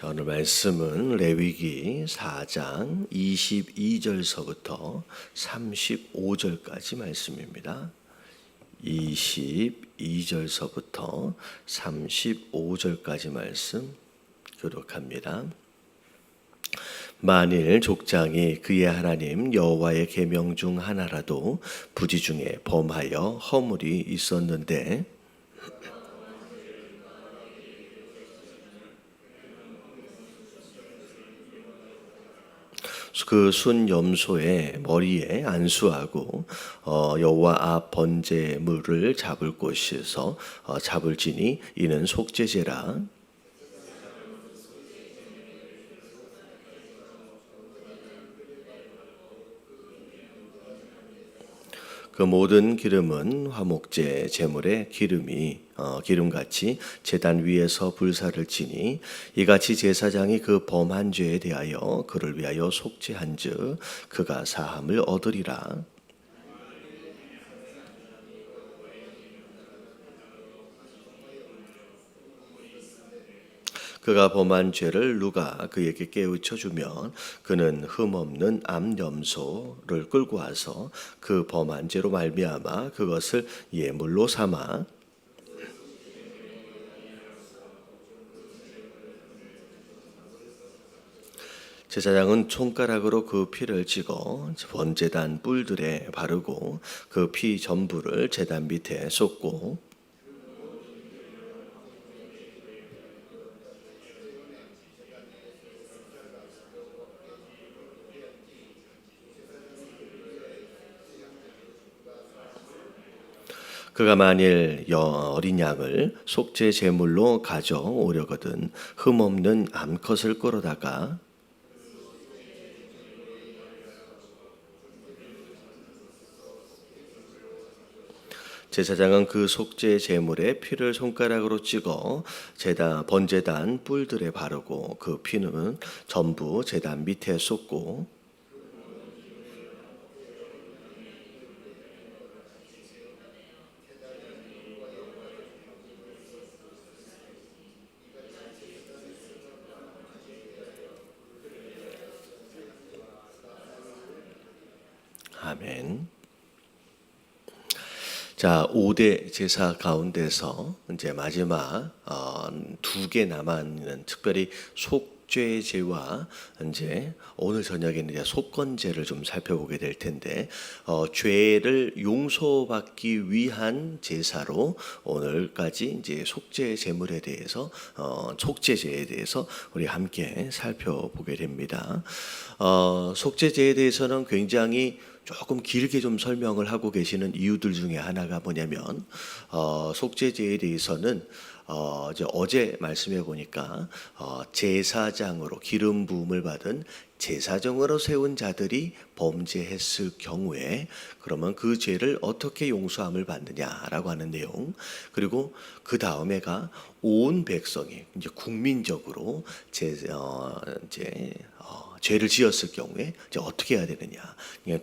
자, 오늘 말씀은 레위기 4장 22절서부터 35절까지 말씀입니다. 22절서부터 35절까지 말씀 교독합니다. 만일 족장이 그의 하나님 여호와의 계명 중 하나라도 부지 중에 범하여 허물이 있었는데 그 순염소의 머리에 안수하고 어, 여호와 앞 번제물을 잡을 곳에서 어, 잡을지니 이는 속죄제라 그 모든 기름은 화목제 제물의 기름이 어, 기름같이 제단 위에서 불사를 지니 이같이 제사장이 그 범한 죄에 대하여 그를 위하여 속죄한즉 그가 사함을 얻으리라. 그가 범한 죄를 누가 그에게 깨우쳐 주면 그는 흠없는 암염소를 끌고 와서 그 범한 죄로 말미암아 그것을 예물로 삼아. 제사장은 손가락으로 그 피를 찍어 번제단 뿔들에 바르고 그 피 전부를 제단 밑에 쏟고 그가 만일 여 어린 양을 속죄 제물로 가져오려거든 흠없는 암컷을 끌어다가 제사장은 그 속죄 제물에 피를 손가락으로 찍어 제단 번제단 뿔들에 바르고 그 피는 전부 제단 밑에 쏟고 아멘. 자, 5대 제사 가운데서 이제 마지막 어, 두개 남았는 특별히 속 죄제와 이제 오늘 저녁에는 이제 속건제를 좀 살펴보게 될 텐데 어, 죄를 용서받기 위한 제사로 오늘까지 이제 속죄 제물에 대해서 어, 속죄제에 대해서 우리 함께 살펴보게 됩니다. 어, 속죄제에 대해서는 굉장히 조금 길게 좀 설명을 하고 계시는 이유들 중에 하나가 뭐냐면 어, 속죄제에 대해서는 어, 어제 말씀해 보니까 어, 제사장으로 기름 부음을 받은 제사장으로 세운 자들이 범죄했을 경우에 그러면 그 죄를 어떻게 용서함을 받느냐라고 하는 내용. 그리고 그 다음에가 온 백성이 이제 국민적으로 제 어, 이제 어, 죄를 지었을 경우에 이제 어떻게 해야 되느냐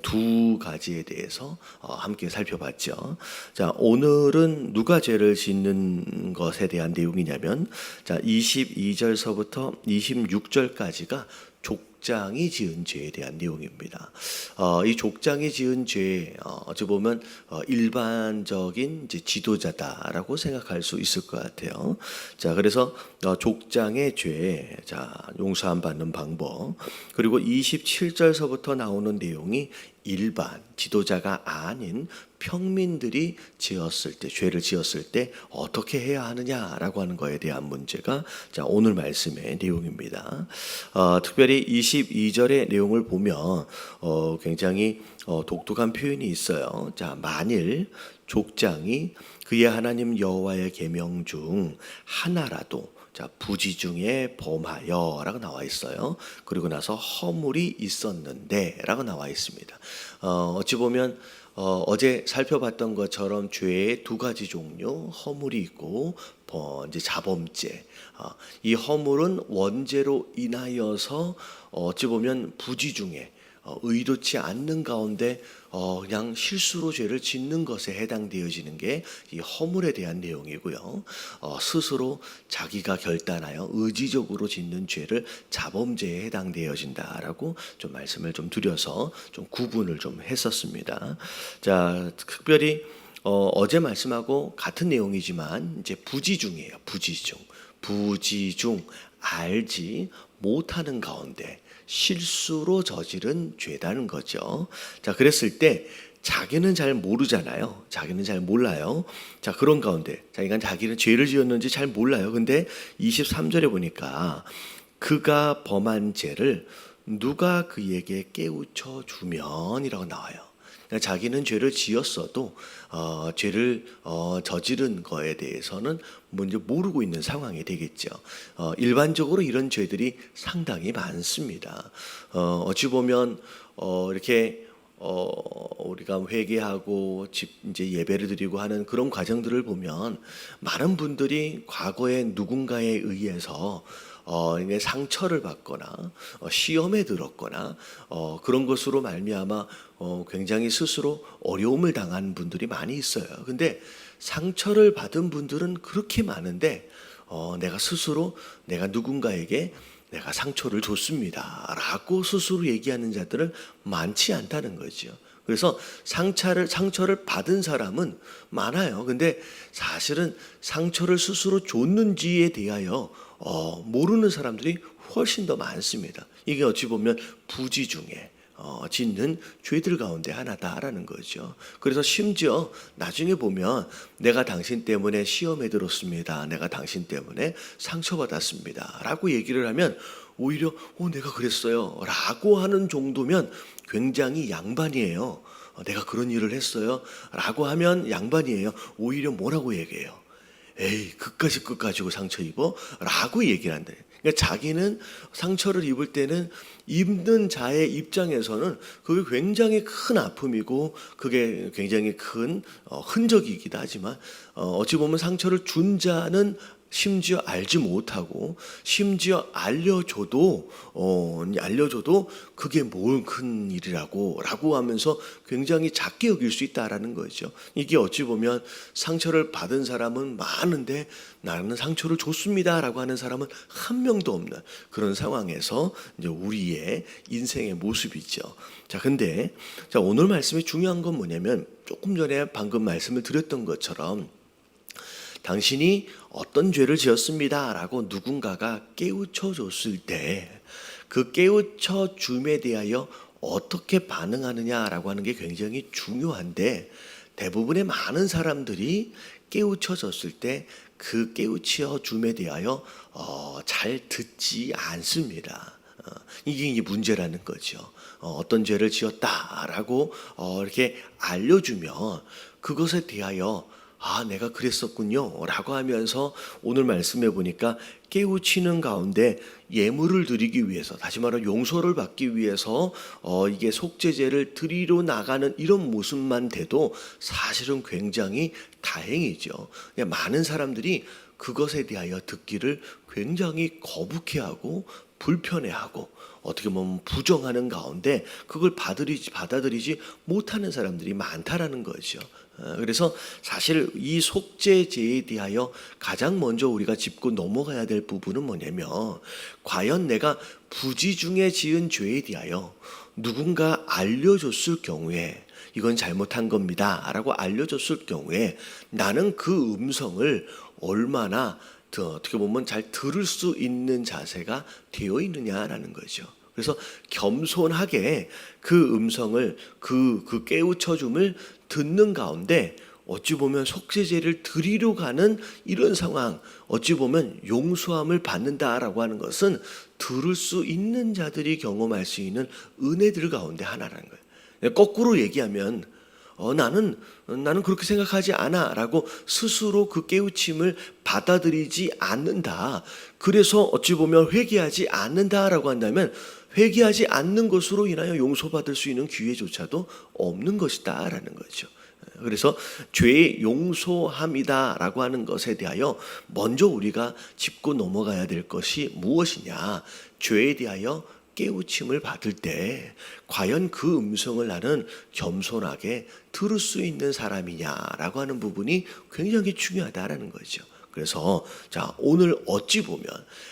두 가지에 대해서 어, 함께 살펴봤죠. 자 오늘은 누가 죄를 짓는 것에 대한 내용이냐면 자 22절서부터 26절까지가 족장이 지은 죄에 대한 내용입니다. 어, 이 족장이 지은 죄 어, 어찌 보면 어, 일반적인 지도자다라고 생각할 수 있을 것 같아요. 자, 그래서 어, 족장의 죄, 자 용서함 받는 방법 그리고 27절서부터 나오는 내용이 일반 지도자가 아닌 평민들이 지었을 때 죄를 지었을 때 어떻게 해야 하느냐라고 하는 거에 대한 문제가 자 오늘 말씀의 내용입니다. 어, 특별히 22절의 내용을 보면 어, 굉장히 어, 독특한 표현이 있어요. 자 만일 족장이 그의 하나님 여호와의 계명 중 하나라도 자, 부지 중에 범하여 라고 나와 있어요. 그리고 나서 허물이 있었는데 라고 나와 있습니다. 어, 어찌 보면 어, 어제 살펴봤던 것처럼 죄의 두 가지 종류, 허물이 있고 어, 이제 자범죄. 어, 이 허물은 원죄로 인하여서 어찌 보면 부지 중에 어, 의도치 않는 가운데 어, 그냥 실수로 죄를 짓는 것에 해당되어지는 게 이 허물에 대한 내용이고요. 어, 스스로 자기가 결단하여 의지적으로 짓는 죄를 자범죄에 해당되어진다라고 좀 말씀을 좀 드려서 좀 구분을 좀 했었습니다. 자, 특별히 어, 어제 말씀하고 같은 내용이지만 이제 부지중이에요. 부지중. 부지중 알지 못하는 가운데 실수로 저지른 죄다는 거죠. 자, 그랬을 때 자기는 잘 모르잖아요. 자기는 잘 몰라요. 자, 그런 가운데 자기가 자기는 죄를 지었는지 잘 몰라요. 근데 23절에 보니까 그가 범한 죄를 누가 그에게 깨우쳐 주면이라고 나와요. 그러니까 자기는 죄를 지었어도 어, 죄를 어, 저지른 거에 대해서는 먼저 모르고 있는 상황이 되겠죠. 어, 일반적으로 이런 죄들이 상당히 많습니다. 어, 어찌 보면 어, 이렇게 어, 우리가 회개하고 집 이제 예배를 드리고 하는 그런 과정들을 보면 많은 분들이 과거에 누군가에 의해서 어, 이게 상처를 받거나 어, 시험에 들었거나 어, 그런 것으로 말미암아 어, 굉장히 스스로 어려움을 당한 분들이 많이 있어요. 근데 상처를 받은 분들은 그렇게 많은데 어, 내가 스스로 내가 누군가에게 내가 상처를 줬습니다. 라고 스스로 얘기하는 자들은 많지 않다는 거죠. 그래서 상처를, 상처를 받은 사람은 많아요. 근데 사실은 상처를 스스로 줬는지에 대하여 어, 모르는 사람들이 훨씬 더 많습니다. 이게 어찌 보면 부지 중에 어, 짓는 죄들 가운데 하나다라는 거죠. 그래서 심지어 나중에 보면 내가 당신 때문에 시험에 들었습니다. 내가 당신 때문에 상처받았습니다. 라고 얘기를 하면 오히려 어, 내가 그랬어요. 라고 하는 정도면 굉장히 양반이에요. 어, 내가 그런 일을 했어요. 라고 하면 양반이에요. 오히려 뭐라고 얘기해요? 에이, 그까지 끝 가지고 상처 입어? 라고 얘기를 한다. 그러니까 자기는 상처를 입을 때는 입는 자의 입장에서는 그게 굉장히 큰 아픔이고 그게 굉장히 큰 어, 흔적이기도 하지만 어, 어찌 보면 상처를 준 자는 심지어 알지 못하고 심지어 알려줘도 어 알려줘도 그게 뭘 큰 일이라고라고 하면서 굉장히 작게 여길 수 있다라는 거죠. 이게 어찌 보면 상처를 받은 사람은 많은데 나는 상처를 줬습니다라고 하는 사람은 한 명도 없는 그런 상황에서 이제 우리의 인생의 모습이죠. 자, 근데 자 오늘 말씀이 중요한 건 뭐냐면 조금 전에 방금 말씀을 드렸던 것처럼 당신이 어떤 죄를 지었습니다 라고 누군가가 깨우쳐 줬을 때 그 깨우쳐 줌에 대하여 어떻게 반응하느냐라고 하는 게 굉장히 중요한데 대부분의 많은 사람들이 깨우쳐 줬을 때 그 깨우쳐 줌에 대하여 어, 잘 듣지 않습니다. 어, 이게 이제 문제라는 거죠. 어, 어떤 죄를 지었다라고 어, 이렇게 알려주면 그것에 대하여 아, 내가 그랬었군요. 라고 하면서 오늘 말씀해 보니까 깨우치는 가운데 예물을 드리기 위해서, 다시 말하면 용서를 받기 위해서, 어, 이게 속죄제를 드리러 나가는 이런 모습만 돼도 사실은 굉장히 다행이죠. 그냥 많은 사람들이 그것에 대하여 듣기를 굉장히 거북해하고 불편해하고 어떻게 보면 부정하는 가운데 그걸 받아들이지, 받아들이지 못하는 사람들이 많다라는 거죠. 어, 그래서 사실 이 속죄제에 대하여 가장 먼저 우리가 짚고 넘어가야 될 부분은 뭐냐면 과연 내가 부지 중에 지은 죄에 대하여 누군가 알려줬을 경우에 이건 잘못한 겁니다. 라고 알려줬을 경우에 나는 그 음성을 얼마나 더 어떻게 보면 잘 들을 수 있는 자세가 되어 있느냐라는 거죠. 그래서 겸손하게 그 음성을 그, 그 깨우쳐줌을 듣는 가운데 어찌 보면 속죄제를 드리러 가는 이런 상황, 어찌 보면 용서함을 받는다라고 하는 것은 들을 수 있는 자들이 경험할 수 있는 은혜들 가운데 하나라는 거예요. 거꾸로 얘기하면 어, 나는 나는 그렇게 생각하지 않아라고 스스로 그 깨우침을 받아들이지 않는다. 그래서 어찌 보면 회개하지 않는다라고 한다면 회개하지 않는 것으로 인하여 용서받을 수 있는 기회조차도 없는 것이다라는 거죠. 그래서 죄의 용서함이다라고 하는 것에 대하여 먼저 우리가 짚고 넘어가야 될 것이 무엇이냐? 죄에 대하여 깨우침을 받을 때 과연 그 음성을 나는 겸손하게 들을 수 있는 사람이냐라고 하는 부분이 굉장히 중요하다라는 거죠. 그래서 자 오늘 어찌 보면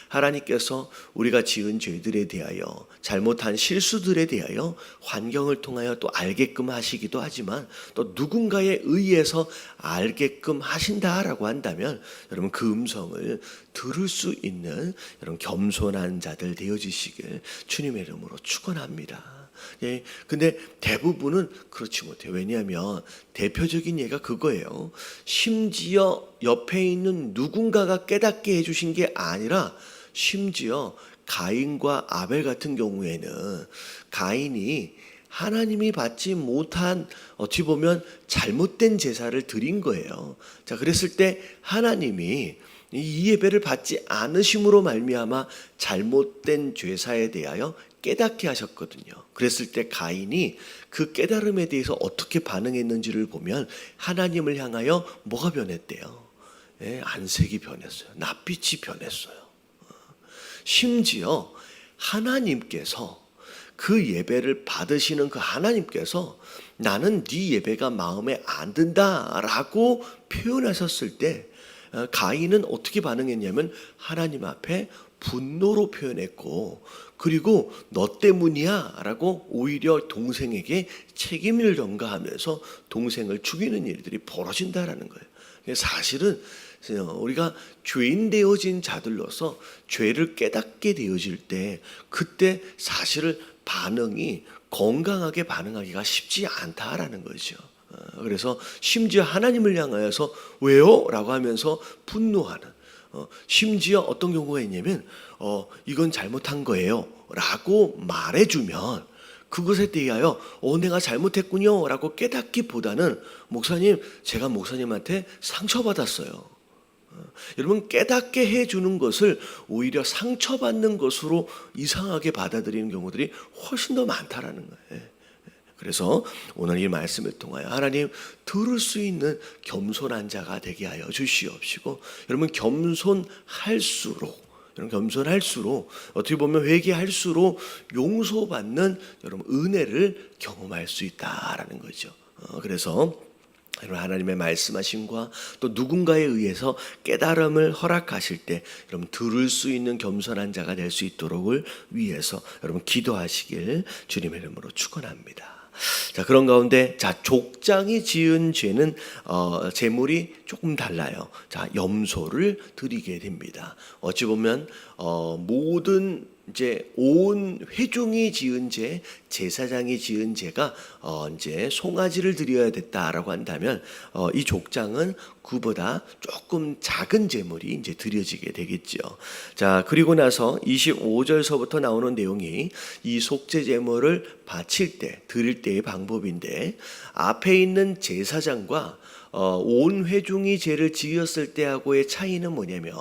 하나님께서 우리가 지은 죄들에 대하여 잘못한 실수들에 대하여 환경을 통하여 또 알게끔 하시기도 하지만 또 누군가에 의해서 알게끔 하신다라고 한다면 여러분 그 음성을 들을 수 있는 여러분 겸손한 자들 되어지시길 주님의 이름으로 축원합니다. 예, 근데 대부분은 그렇지 못해요. 왜냐하면 대표적인 예가 그거예요. 심지어 옆에 있는 누군가가 깨닫게 해주신 게 아니라 심지어 가인과 아벨 같은 경우에는 가인이 하나님이 받지 못한 어찌 보면 잘못된 제사를 드린 거예요. 자, 그랬을 때 하나님이 이 예배를 받지 않으심으로 말미암아 잘못된 죄사에 대하여 깨닫게 하셨거든요. 그랬을 때 가인이 그 깨달음에 대해서 어떻게 반응했는지를 보면 하나님을 향하여 뭐가 변했대요? 예, 안색이 변했어요. 낯빛이 변했어요. 심지어 하나님께서 그 예배를 받으시는 그 하나님께서 나는 네 예배가 마음에 안 든다라고 표현하셨을 때 어, 가인은 어떻게 반응했냐면 하나님 앞에 분노로 표현했고 그리고 너 때문이야라고 오히려 동생에게 책임을 전가하면서 동생을 죽이는 일들이 벌어진다라는 거예요. 사실은 우리가 죄인 되어진 자들로서 죄를 깨닫게 되어질 때 그때 사실을 반응이 건강하게 반응하기가 쉽지 않다라는 거죠. 어, 그래서 심지어 하나님을 향하여서 왜요? 라고 하면서 분노하는 어, 심지어 어떤 경우가 있냐면 어, 이건 잘못한 거예요. 라고 말해주면 그것에 대하여 어, 내가 잘못했군요. 라고 깨닫기보다는 목사님 제가 목사님한테 상처받았어요. 여러분 깨닫게 해주는 것을 오히려 상처받는 것으로 이상하게 받아들이는 경우들이 훨씬 더 많다라는 거예요. 그래서 오늘 이 말씀을 통하여 하나님 들을 수 있는 겸손한 자가 되게 하여 주시옵시고 여러분 겸손할수록 여러분 겸손할수록 어떻게 보면 회개할수록 용서받는 여러분 은혜를 경험할 수 있다라는 거죠. 어, 그래서 여러분 하나님의 말씀하심과 또 누군가에 의해서 깨달음을 허락하실 때 여러분 들을 수 있는 겸손한 자가 될 수 있도록을 위해서 여러분 기도하시길 주님의 이름으로 축원합니다. 자 그런 가운데 자 족장이 지은 죄는 어, 제물이 조금 달라요. 자 염소를 드리게 됩니다. 어찌 보면 어, 모든 이제 온 회중이 지은 죄, 제사장이 지은 죄가 어 이제 송아지를 드려야 됐다라고 한다면 어 이 족장은 그보다 조금 작은 제물이 이제 드려지게 되겠죠. 자, 그리고 나서 25절서부터 나오는 내용이 이 속죄 제물을 바칠 때, 드릴 때의 방법인데 앞에 있는 제사장과 어, 온 회중이 죄를 지었을 때하고의 차이는 뭐냐면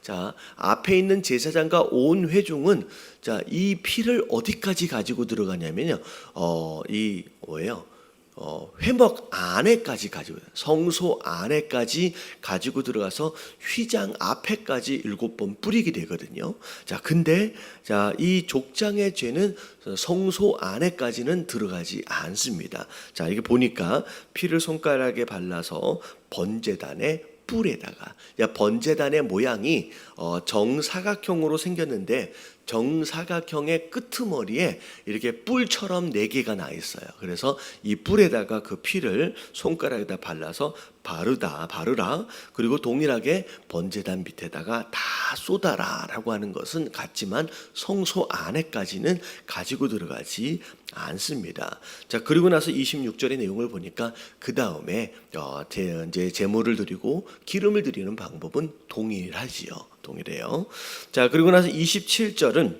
자 앞에 있는 제사장과 온 회중은 자 이 피를 어디까지 가지고 들어가냐면요 어 이 뭐예요 어, 회먹 안에까지 가지고 성소 안에까지 가지고 들어가서 휘장 앞에까지 일곱 번 뿌리게 되거든요. 자, 근데 자, 이 족장의 죄는 성소 안에까지는 들어가지 않습니다. 자, 이게 보니까 피를 손가락에 발라서 번제단에 뿔에다가 야 번제단의 모양이 어, 정사각형으로 생겼는데 정사각형의 끄트머리에 이렇게 뿔처럼 네 개가 나 있어요. 그래서 이 뿔에다가 그 피를 손가락에다 발라서 바르다 바르라 그리고 동일하게 번제단 밑에다가 다 쏟아라라고 하는 것은 같지만 성소 안에까지는 가지고 들어가지 않습니다. 자 그리고 나서 26절의 내용을 보니까 그 다음에 어, 이제 제물을 드리고 기름을 드리는 방법은 동일하지요. 동일해요. 자 그리고 나서 27절은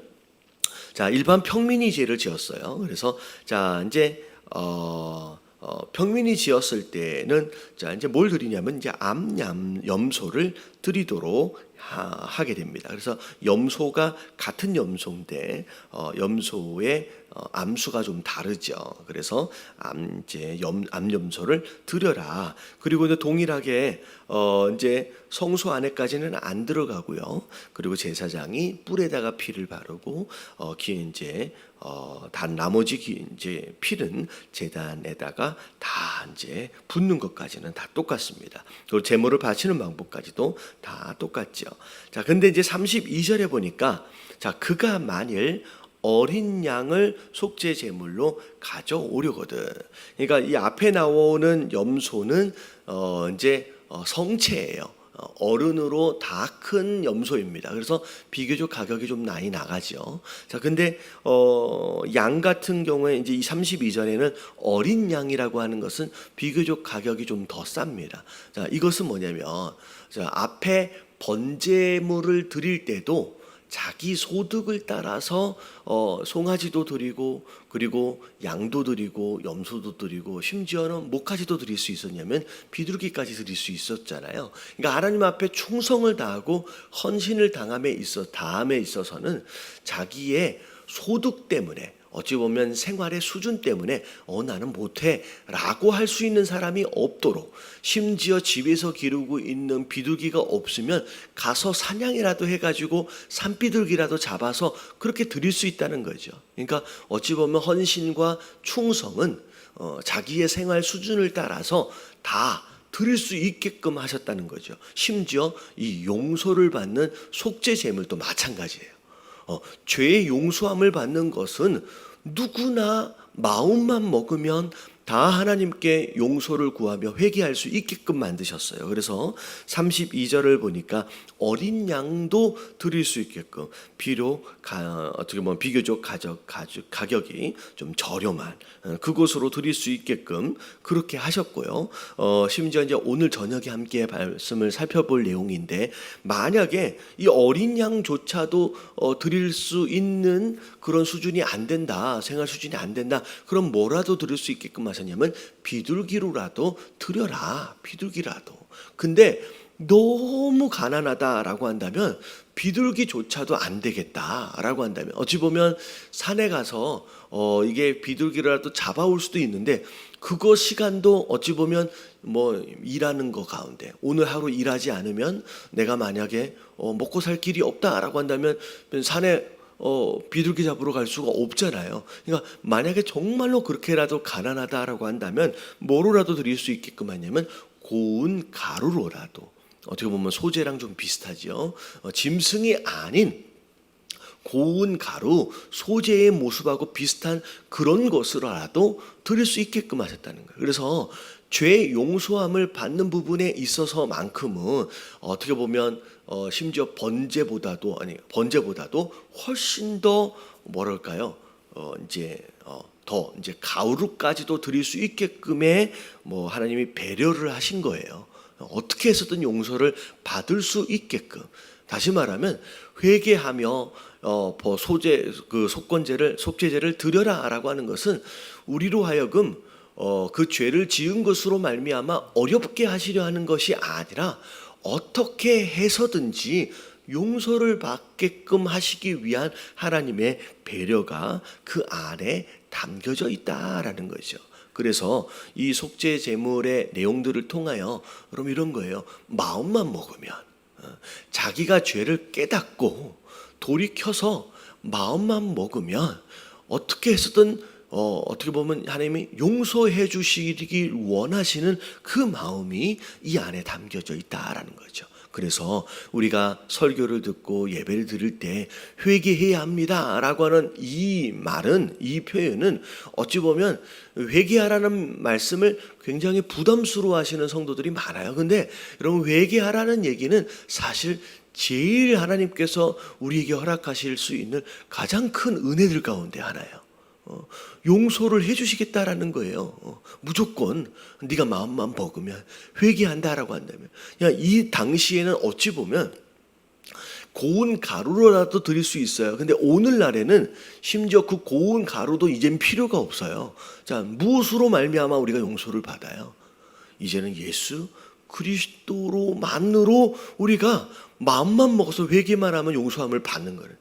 자 일반 평민이 죄를 지었어요. 그래서 자 이제 어. 어, 평민이 지었을 때는 자 이제 뭘 드리냐면 이제 암염 염소를 드리도록 하, 게 됩니다. 그래서 염소가 같은 염소인데 어, 염소의 어, 암수가 좀 다르죠. 그래서 암 이제 염 암염소를 드려라. 그리고 이제 동일하게 어 이제 성소 안에까지는 안 들어가고요. 그리고 제사장이 뿔에다가 피를 바르고 어 기 이제 어단 나머지 기, 이제 피는 제단에다가 다 이제 붓는 것까지는 다 똑같습니다. 그리고 제물을 바치는 방법까지도 다 똑같죠. 자, 근데 이제 32절에 보니까 자, 그가 만일 어린 양을 속죄 제물로 가져오려거든. 그러니까 이 앞에 나오는 염소는 어 이제 어, 성체예요. 어, 어른으로 다 큰 염소입니다. 그래서 비교적 가격이 좀 많이 나가죠. 자, 근데 어, 양 같은 경우에 이제 이 32절에는 어린 양이라고 하는 것은 비교적 가격이 좀 더 쌉니다. 자, 이것은 뭐냐면 자, 앞에 번제물을 드릴 때도 자기 소득을 따라서 어, 송아지도 드리고 그리고 양도 드리고 염소도 드리고 심지어는 목까지도 드릴 수 있었냐면 비둘기까지 드릴 수 있었잖아요. 그러니까 하나님 앞에 충성을 다하고 헌신을 당함에 있어 다함에 있어서는 자기의 소득 때문에 어찌 보면 생활의 수준 때문에 어 나는 못해라고 할 수 있는 사람이 없도록 심지어 집에서 기르고 있는 비둘기가 없으면 가서 사냥이라도 해가지고 산비둘기라도 잡아서 그렇게 드릴 수 있다는 거죠. 그러니까 어찌 보면 헌신과 충성은 어, 자기의 생활 수준을 따라서 다 드릴 수 있게끔 하셨다는 거죠. 심지어 이 용서를 받는 속죄 제물도 마찬가지예요. 어, 죄의 용서함을 받는 것은 누구나 마음만 먹으면 다 하나님께 용서를 구하며 회개할 수 있게끔 만드셨어요. 그래서 32절을 보니까 어린 양도 드릴 수 있게끔 비록 가, 어떻게 보면 비교적 가격, 가격, 가격이 좀 저렴한 어, 그곳으로 드릴 수 있게끔 그렇게 하셨고요. 어, 심지어 이제 오늘 저녁에 함께 말씀을 살펴볼 내용인데 만약에 이 어린 양조차도 어, 드릴 수 있는 그런 수준이 안 된다, 생활 수준이 안 된다. 그럼 뭐라도 드릴 수 있게끔 하셨냐면 비둘기로라도 드려라, 비둘기라도. 근데 너무 가난하다라고 한다면 비둘기조차도 안 되겠다라고 한다면 어찌 보면 산에 가서 어 이게 비둘기라도 잡아올 수도 있는데 그거 시간도 어찌 보면 뭐 일하는 거 가운데 오늘 하루 일하지 않으면 내가 만약에 어 먹고 살 길이 없다라고 한다면 산에 어, 비둘기 잡으러 갈 수가 없잖아요. 그러니까 만약에 정말로 그렇게라도 가난하다라고 한다면 뭐로라도 드릴 수 있게끔 하냐면 고운 가루로라도 어떻게 보면 소재랑 좀 비슷하죠. 어, 짐승이 아닌 고운 가루, 소재의 모습하고 비슷한 그런 것으로라도 드릴 수 있게끔 하셨다는 거예요. 그래서 죄 용서함을 받는 부분에 있어서만큼은 어떻게 보면 어, 심지어 번제보다도 아니 번제보다도 훨씬 더 뭐랄까요? 어, 이제 어, 더 이제 가루까지도 드릴 수 있게끔의 뭐 하나님이 배려를 하신 거예요. 어떻게 해서든 용서를 받을 수 있게끔 다시 말하면 회개하며 어, 뭐 소재 그 속건제를 속죄제를 드려라라고 하는 것은 우리로 하여금 어, 그 죄를 지은 것으로 말미암아 어렵게 하시려 하는 것이 아니라 어떻게 해서든지 용서를 받게끔 하시기 위한 하나님의 배려가 그 안에 담겨져 있다라는 거죠. 그래서 이 속죄 제물의 내용들을 통하여 그럼 이런 거예요. 마음만 먹으면 어, 자기가 죄를 깨닫고 돌이켜서 마음만 먹으면 어떻게 해서든 어, 어떻게 보면 하나님이 용서해 주시길 원하시는 그 마음이 이 안에 담겨져 있다라는 거죠. 그래서 우리가 설교를 듣고 예배를 드릴 때 회개해야 합니다 라고 하는 이 말은 이 표현은 어찌 보면 회개하라는 말씀을 굉장히 부담스러워 하시는 성도들이 많아요. 근데 여러분 회개하라는 얘기는 사실 제일 하나님께서 우리에게 허락하실 수 있는 가장 큰 은혜들 가운데 하나예요. 어, 용서를 해주시겠다라는 거예요. 어, 무조건 네가 마음만 먹으면 회개한다라고 한다면, 야, 이 당시에는 어찌 보면 고운 가루로라도 드릴 수 있어요. 근데 오늘날에는 심지어 그 고운 가루도 이젠 필요가 없어요. 자, 무엇으로 말미암아 우리가 용서를 받아요? 이제는 예수 그리스도로만으로 우리가 마음만 먹어서 회개만 하면 용서함을 받는 거예요.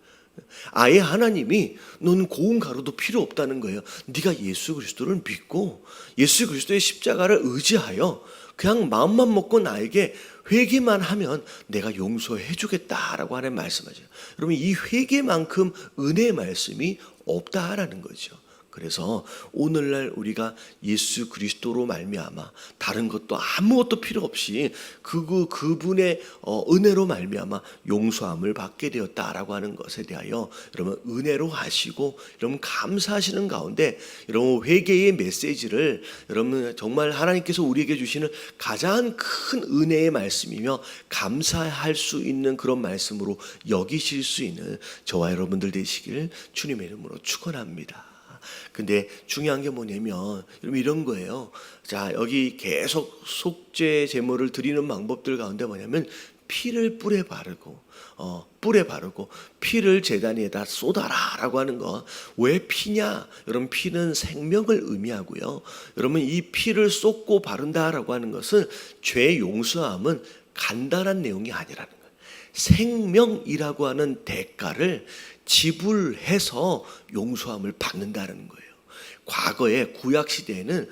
아예 하나님이 너는 고운 가루도 필요 없다는 거예요. 네가 예수 그리스도를 믿고 예수 그리스도의 십자가를 의지하여 그냥 마음만 먹고 나에게 회개만 하면 내가 용서해 주겠다라고 하는 말씀하죠. 여러분 이 회개만큼 은혜의 말씀이 없다라는 거죠. 그래서 오늘날 우리가 예수 그리스도로 말미암아 다른 것도 아무것도 필요 없이 그 그분의 어, 은혜로 말미암아 용서함을 받게 되었다라고 하는 것에 대하여 여러분 은혜로 하시고 여러분 감사하시는 가운데 여러분 회개의 메시지를 여러분 정말 하나님께서 우리에게 주시는 가장 큰 은혜의 말씀이며 감사할 수 있는 그런 말씀으로 여기실 수 있는 저와 여러분들 되시길 주님의 이름으로 축원합니다. 근데 중요한 게 뭐냐면 이런 거예요. 자 여기 계속 속죄 제물을 드리는 방법들 가운데 뭐냐면 피를 뿔에 바르고 어 뿔에 바르고 피를 제단 위에다 쏟아라라고 하는 거 왜 피냐? 여러분 피는 생명을 의미하고요. 여러분 이 피를 쏟고 바른다라고 하는 것은 죄 용서함은 간단한 내용이 아니라는 거예요. 생명이라고 하는 대가를 지불해서 용서함을 받는다는 거예요. 과거에 구약 시대에는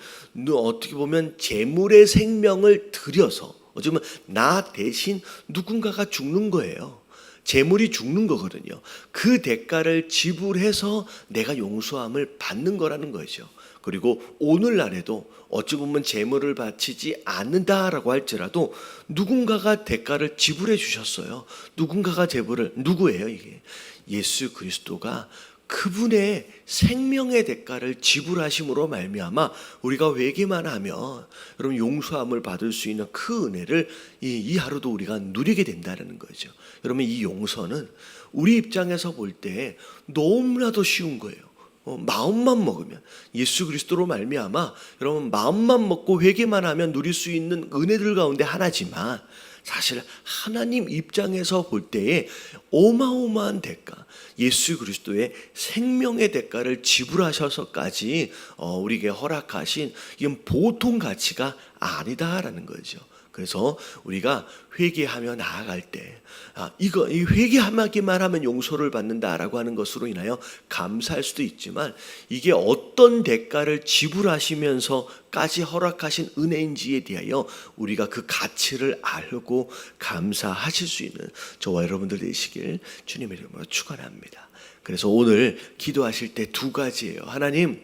어떻게 보면 재물의 생명을 들여서 어쩌면 나 대신 누군가가 죽는 거예요. 재물이 죽는 거거든요. 그 대가를 지불해서 내가 용서함을 받는 거라는 거죠. 그리고 오늘날에도 어찌 보면 재물을 바치지 않는다라고 할지라도 누군가가 대가를 지불해 주셨어요. 누군가가 재물을 누구예요 이게? 예수 그리스도가 그분의 생명의 대가를 지불하심으로 말미암아 우리가 회개만 하면 여러분 용서함을 받을 수 있는 그 은혜를 이, 이 하루도 우리가 누리게 된다는 거죠. 여러분 이 용서는 우리 입장에서 볼 때 너무나도 쉬운 거예요. 어, 마음만 먹으면 예수 그리스도로 말미암아 여러분 마음만 먹고 회개만 하면 누릴 수 있는 은혜들 가운데 하나지만 사실 하나님 입장에서 볼 때에 어마어마한 대가, 예수 그리스도의 생명의 대가를 지불하셔서까지 어, 우리에게 허락하신 이건 보통 가치가 아니다라는 거죠. 그래서 우리가 회개하며 나아갈 때, 아, 이거, 이 회개하기만 하면 용서를 받는다라고 하는 것으로 인하여 감사할 수도 있지만, 이게 어떤 대가를 지불하시면서까지 허락하신 은혜인지에 대하여 우리가 그 가치를 알고 감사하실 수 있는 저와 여러분들 되시길 주님의 이름으로 축원합니다. 그래서 오늘 기도하실 때 두 가지예요. 하나님,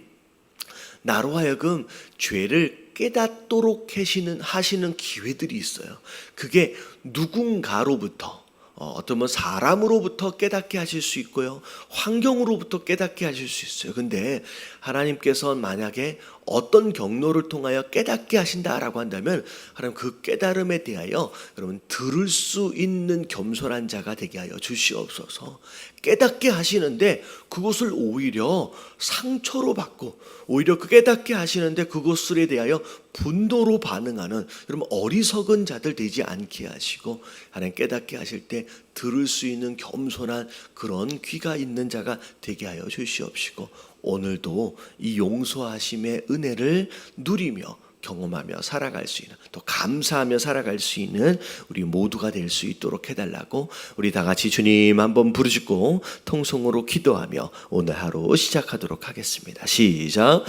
나로 하여금 죄를 깨닫도록 하시는, 하시는 기회들이 있어요. 그게 누군가로부터 어, 어떤 뭐 사람으로부터 깨닫게 하실 수 있고요. 환경으로부터 깨닫게 하실 수 있어요. 근데 하나님께서 만약에 어떤 경로를 통하여 깨닫게 하신다라고 한다면 하나님 그 깨달음에 대하여 여러분 들을 수 있는 겸손한 자가 되게 하여 주시옵소서. 깨닫게 하시는데 그것을 오히려 상처로 받고 오히려 그 깨닫게 하시는데 그것에 대하여 분노로 반응하는 여러분 어리석은 자들 되지 않게 하시고 하나님 깨닫게 하실 때 들을 수 있는 겸손한 그런 귀가 있는 자가 되게 하여 주시옵시고 오늘도 이 용서하심의 은혜를 누리며 경험하며 살아갈 수 있는 또 감사하며 살아갈 수 있는 우리 모두가 될 수 있도록 해달라고 우리 다 같이 주님 한번 부르짖고 통성으로 기도하며 오늘 하루 시작하도록 하겠습니다. 시작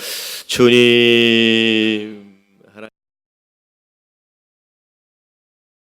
주님